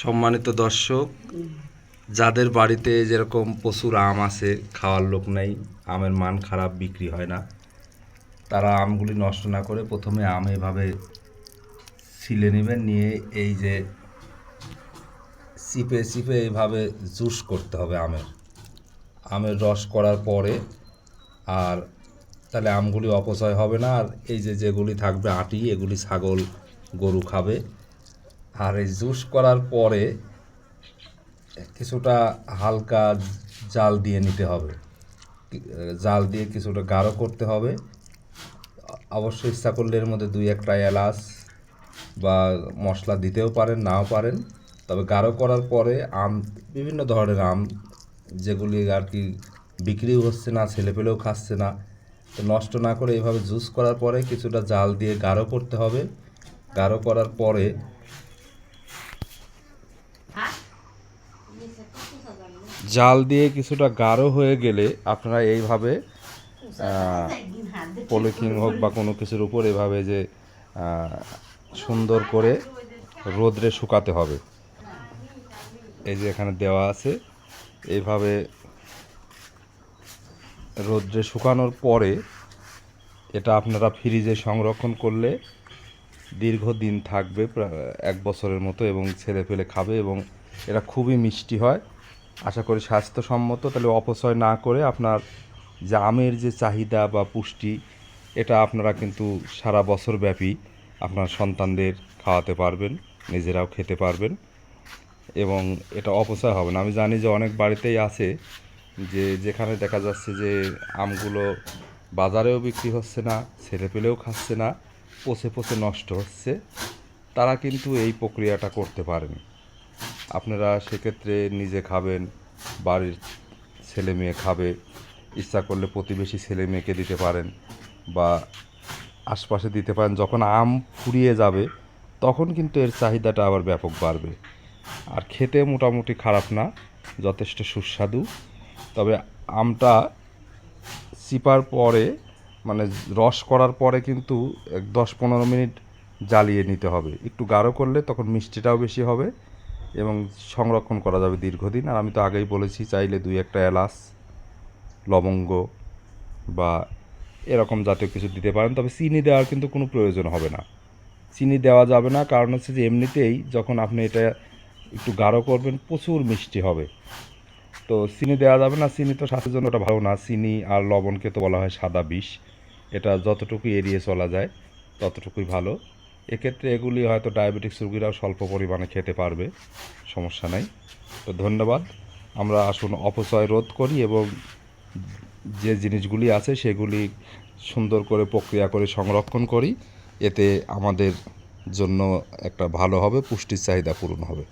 সম্মানিত দর্শক, যাদের বাড়িতে যেরকম প্রচুর আম আছে, খাওয়ার লোক নেই, আমের মান খারাপ, বিক্রি হয় না, তারা আমগুলি নষ্ট না করে প্রথমে আম এভাবে ছিলে নেবেন, নিয়ে এই যে চিপে চিপে এইভাবে জুস করতে হবে আমের। আমের রস করার পরে আর তাহলে আমগুলি অপচয় হবে না, আর এই যে যেগুলি থাকবে আটি, এগুলি ছাগল গরু খাবে। আর এই জুস করার পরে কিছুটা হালকা জাল দিয়ে নিতে হবে। জাল দিয়ে কিছুটা গাঢ় করতে হবে। অবশ্যই ইচ্ছা করলে এর মধ্যে দুই একটা এলাচ বা মশলা দিতেও পারেন, নাও পারেন। তবে গাঢ় করার পরে আম, বিভিন্ন ধরনের আম যেগুলি আর কি বিক্রিও হচ্ছে না, ছেলেপেলেও খাচ্ছে না। তো নষ্ট না করে এভাবে জুস করার পরে কিছুটা জাল দিয়ে গাঢ় করতে হবে। গাঢ় করার পরে জাল দিয়ে কিছুটা গাঢ় হয়ে গেলে আপনারা এইভাবে পলিথিন হোক বা কোনো কিছুর উপর এভাবে যে সুন্দর করে রোদ্রে শুকাতে হবে। এই যে এখানে দেওয়া আছে, এইভাবে রোদ্রে শুকানোর পরে এটা আপনারা ফ্রিজে সংরক্ষণ করলে দীর্ঘদিন থাকবে এক বছরের মতো এবং ছেলে ফেলে খাবে এবং এটা খুবই মিষ্টি হয়। আশা করি স্বাস্থ্যসম্মত। তাহলে অপচয় না করে আপনার যে আমের যে চাহিদা বা পুষ্টি, এটা আপনারা কিন্তু সারা বছর ব্যাপী আপনার সন্তানদের খাওয়াতে পারবেন, নিজেরাও খেতে পারবেন এবং এটা অপচয় হবে না। আমি জানি যে অনেক বাড়িতেই আছে যে যেখানে দেখা যাচ্ছে যে আমগুলো বাজারেও বিক্রি হচ্ছে না, ছেলে পেলেও খাচ্ছে না, পচে পচে নষ্ট হচ্ছে, তারা কিন্তু এই প্রক্রিয়াটা করতে পারেন। আপনারা সেক্ষেত্রে নিজে খাবেন, বাড়ির ছেলে মেয়ে খাবে, ইচ্ছা করলে প্রতিবেশী ছেলে মেয়েকে দিতে পারেন বা আশপাশে দিতে পারেন। যখন আম ফুরিয়ে যাবে, তখন কিন্তু এর চাহিদাটা আবার ব্যাপক বাড়বে। আর খেতে মোটামুটি খারাপ না, যথেষ্ট সুস্বাদু। তবে আমটা চিপার পরে মানে রস করার পরে কিন্তু দশ পনেরো মিনিট জ্বালিয়ে নিতে হবে। একটু গাঢ় করলে তখন মিষ্টিটাও বেশি হবে। এবং সংরক্ষণ করা যাবে দীর্ঘদিন। আর আমি তো আগেই বলেছি, চাইলে দুই একটা এলাচ, লবঙ্গ বা এরকম জাতীয় কিছু দিতে পারেন। তবে চিনি দেওয়ার কিন্তু কোনো প্রয়োজন হবে না। চিনি দেওয়া যাবে না, কারণ হচ্ছে যে এমনিতেই যখন আপনি এটা একটু গাঢ় করবেন, প্রচুর মিষ্টি হবে। তো চিনি দেওয়া যাবে না, চিনি তো স্বাস্থ্যের জন্য ওটা ভালো না। চিনি আর লবণকে তো বলা হয় সাদা বিষ। এটা যতটুকু এড়িয়ে চলা যায়, ততটুকুই ভালো। এক্ষেত্রে এগুলি হয়তো ডায়াবেটিক্স রুগীরাও স্বল্প পরিমাণে খেতে পারবে, সমস্যা নাই। তো ধন্যবাদ। আমরা আসুন অপচয় রোধ করি এবং যে জিনিসগুলি আছে সেগুলি সুন্দর করে প্রক্রিয়া করে সংরক্ষণ করি। এতে আমাদের জন্য একটা ভালো হবে, পুষ্টির চাহিদা পূরণ হবে।